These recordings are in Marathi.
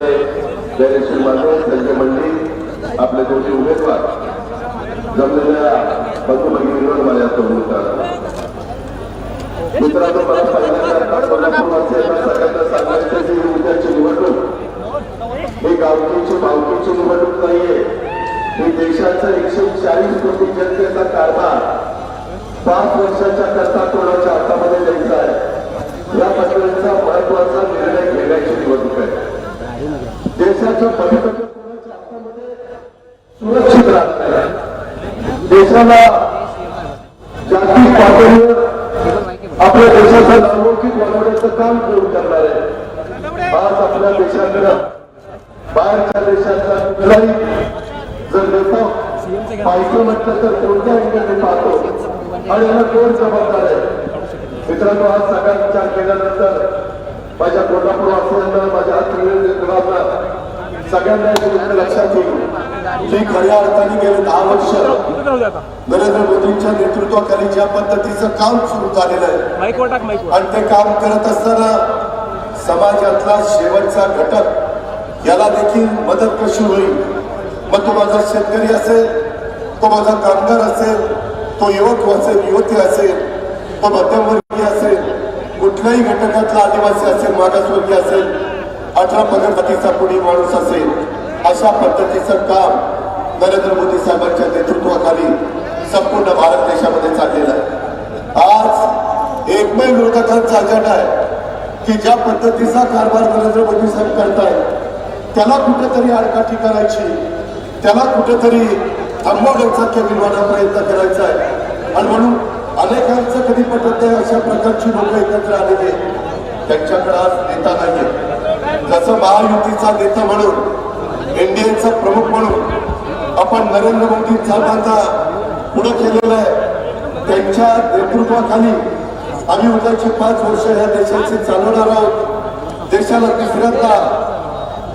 गैरेश्वर माधव संजय मंडळी आपले दोन्ही उमेदवार. जमलेल्या बंधू भगिनींवर मला बोलतात मित्रांनो मला पहिल्यांदा कोल्हापूरवासियांना सगळ्यांना सांगायचं की उद्याची निवडणूक. ही गावकीची मावकीची निवडणूक नाहीये. ही देशाचा एकशे चाळीस कोटी जनतेचा कारभार. पाच वर्षाच्या करता कोणाच्या हातामध्ये द्यायचा आहे या पद्धतीचा महत्त्वाचा निर्णय घेण्याची निवडणूक आहे देशाचं भवितव्य कोणाच्या हातामध्ये सुरक्षित राहत नाही देशाला जागतिक पातळीवर आपल्या देशाचा नावलौकिक बनवण्याचं काम करून करणार आहे. आज आपल्या देशाकडं बाहेरच्या देशाचा कुठलाही जर नेता पाहिजे म्हटलं तर कोणत्या अँगलने पाहतो? आणि याला कोण जबाबदार आहे? मित्रांनो आज सगळ्यात विचार केल्यानंतर माझ्या कोल्हापूर वासियांना माझ्या आत्मीयांना सगळ्यांना लक्षात येईल. की खऱ्या अर्थाने गेले दहा वर्ष नरेंद्र मोदींच्या नेतृत्वाखाली ज्या पद्धतीचं काम सुरू झालेलं आहे. आणि ते काम करत असताना समाजातला शेवटचा घटक याला देखील मदत कशी होईल? मग तो माझा शेतकरी असेल तो माझा कामगार असेल तो युवक असेल युवती असेल तो मध्यमवर्गीय असेल कुठल्याही घटकातला आदिवासी असेल मागासवर्गीय असेल अठरा पगडपतीचा कुणी माणूस असेल अशा पद्धतीचं काम नरेंद्र मोदी साहेबांच्या नेतृत्वाखाली संपूर्ण भारत देशामध्ये चाललेलं आहे. आज एकमेव विरोधकांचा अजेंडा आहे की ज्या पद्धतीचा कारभार नरेंद्र मोदी साहेब करतायत त्याला कुठेतरी आडकाठी करायची त्याला कुठेतरी थांबवण्याचा केविलवाना प्रयत्न करायचा आहे. आणि म्हणून अनेकांचं कधी पटत नाही अशा प्रकारची लोक एकत्र आलेली त्यांच्याकडे आज नेता नाहीये. जसं महायुतीचा नेता म्हणून एनडीएचा प्रमुख म्हणून आपण नरेंद्र मोदी साहेबांचा पुढे केलेलं आहे. त्यांच्या नेतृत्वाखाली आम्ही उद्याची पाच वर्ष या देशाची चालवणार आहोत. देशाला तिसऱ्यांदा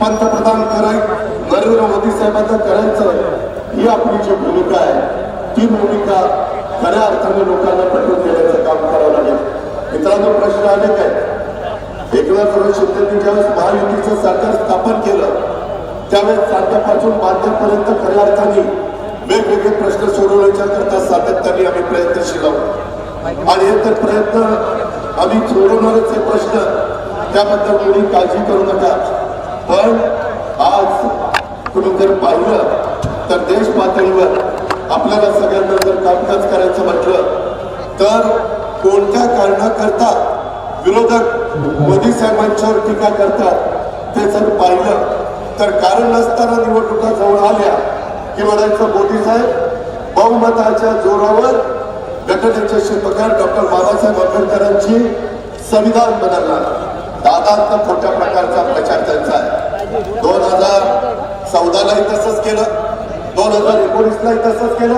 पंतप्रधान कराय नरेंद्र मोदी साहेबांचं करायचं ही आपली जी भूमिका आहे ती भूमिका खऱ्या अर्थाने लोकांना पटवून देण्याचं काम करावं लागेल. मित्रांनो प्रश्न अनेक आहेत एकनाथ शिंदेनी ज्यावेळेस महायुतीचं सरकार स्थापन केलं त्यावेळेस चालत्यापासून बांधण्यापर्यंत खऱ्या अर्थाने वेगवेगळे प्रश्न सोडवण्याच्या करता सातत्याने आम्ही प्रयत्नशील आहोत. आणि हे तर प्रयत्न आम्ही सोडवणारच हे प्रश्न त्याबद्दल कोणी काळजी करू नका. पण आज तुम्ही जर पाहिलं तर देश पातळीवर आपल्याला सगळ्यांना जर कामकाज करायचं म्हटलं तर कोणत्या कारणाकरता विरोधक मोदी साहेबांच्यावर टीका करतात ते जर पाहिलं तर कारण नसताना निवडणुका जवळ आल्या की म्हणायचं मोदी साहेब बहुमताच्या जोरावर घटनेचे शिल्पकार डॉक्टर बाबासाहेब आंबेडकरांची संविधान बदलणार. दादांत खोट्या प्रकारचा प्रचार त्यांचा आहे. दोन हजार चौदालाही तसंच केलं. दोन हजार एकोणीसलाही तसंच केलं.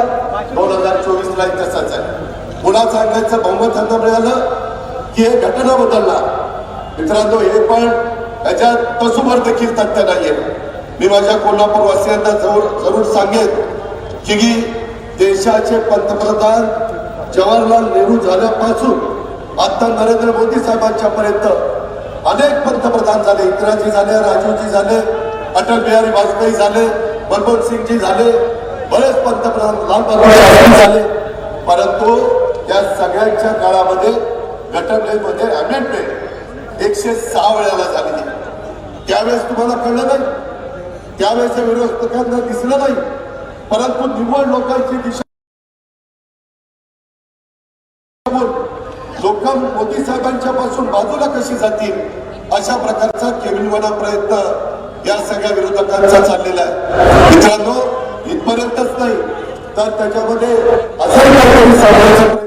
दोन हजार चोवीसलाही तसंच आहे. पुन्हा सांगायचं बहुमत त्यांना मिळालं की हे घटना बदलणार. मित्रांनो हे पण त्याच्यात तसुभर देखील तथ्य नाहीये. मी माझ्या कोल्हापूर वासियांना जरूर जरूर सांगेन की देशाचे पंतप्रधान जवाहरलाल नेहरू झाल्यापासून आता नरेंद्र मोदी साहेबांच्या पर्यंत अनेक पंतप्रधान झाले. इंदिराजी झाले राजीवजी झाले अटल बिहारी वाजपेयी झाले मनमोहन सिंगजी झाले बरेच पंतप्रधान लालबहादूर शास्त्री झाले. परंतु या सगळ्यांच्या काळामध्ये घटनेमध्ये अमेंडमेंट एकशे सहा वेळाला झालेली त्यावेळेस तुम्हाला कळलं नाही. त्यावेळेस विरोधकांना दिसलं नाही. परंतु निव्वळ लोकांची दिशा लोक मोदी साहेबांच्या पासून बाजूला कशी जातील अशा प्रकारचा केविलवाना प्रयत्न या सगळ्या विरोधकांचा चाललेला आहे. मित्रांनो इथपर्यंतच नाही तर त्याच्यामध्ये असं काहीतरी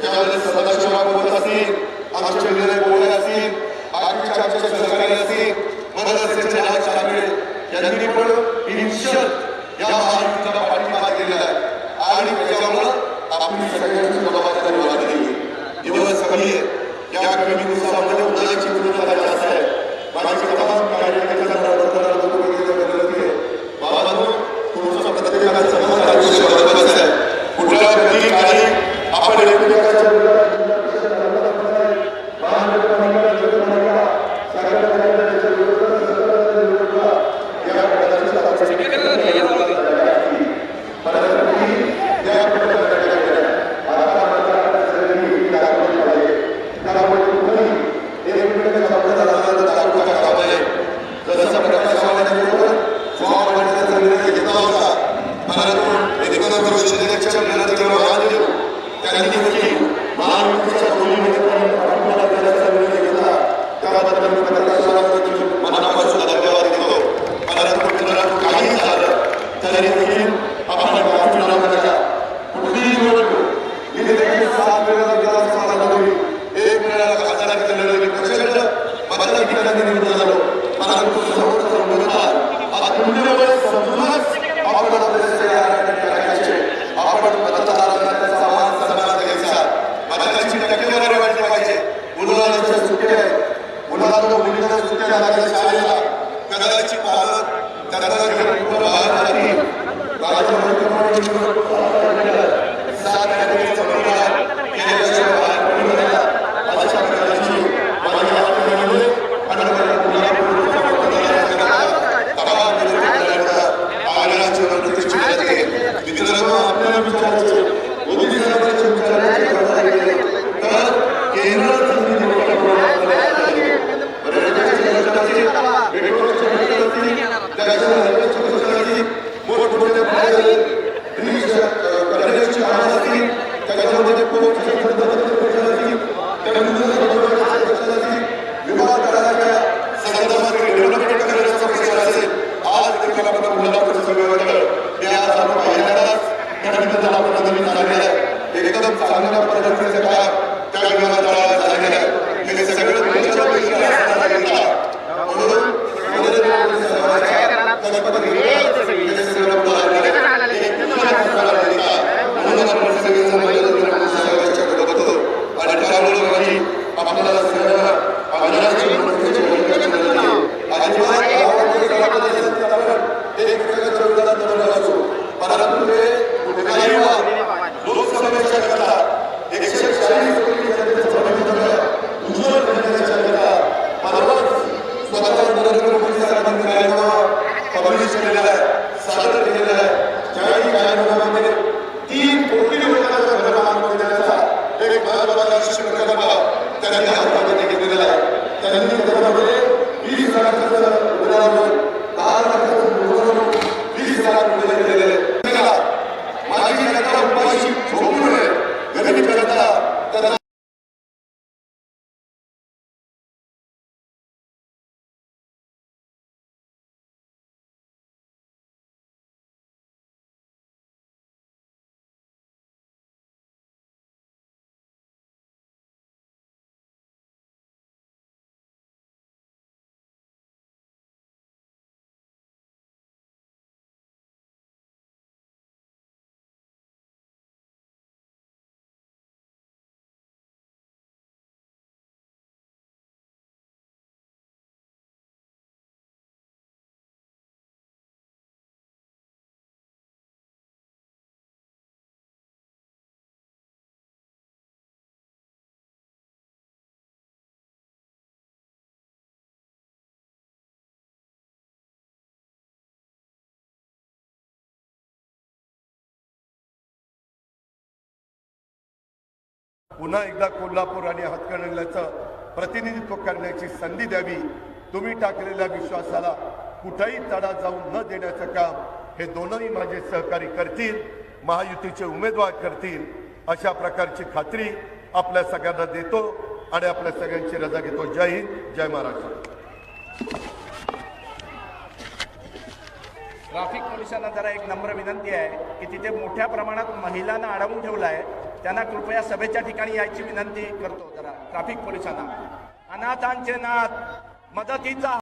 त्याच्यामध्ये सदाशिवराव बोलत असतील आमचे विजय बोलत असतील बाकीचे आमचे सहकारी असतील मनसेचे नाव साहेब यांनी पण इनिशियल या महायुतीला पाठिंबा दिलेला आहे. आणि त्याच्यामुळं आपली सगळ्यांची जबाबदारी वाढली दिवस कमी आहे या कमी दिवसामध्ये उन्हाळ्याची गुणवत्ता जास्त आहे. माझी तमाम कार्यकर्ते দাঁড়িয়ে দেখেন আপনারা चांगल्या प्रगती पुन्हा एकदा कोल्हापूर आणि हातकणंगल्याचं प्रतिनिधित्व करण्याची संधी द्यावी. तुम्ही टाकलेल्या विश्वासाला कुठेही तडा जाऊ न देण्याचं काम हे दोनही माझे सहकारी करतील महायुतीचे उमेदवार करतील. अशा प्रकारची खात्री आपल्या सगळ्यांना देतो आणि आपल्या सगळ्यांची रजा घेतो. जय हिंद जय महाराष्ट्र. ट्रॅफिक पोलिसांना जरा एक नम्र विनंती आहे की तिथे मोठ्या प्रमाणात महिलांना अडवून ठेवलं आहे. त्यांना कृपया सभेच्या ठिकाणी यायची विनंती करतो जरा. ट्रॅफिक पोलिसांना. अनाथांचे नाथ मदतीचा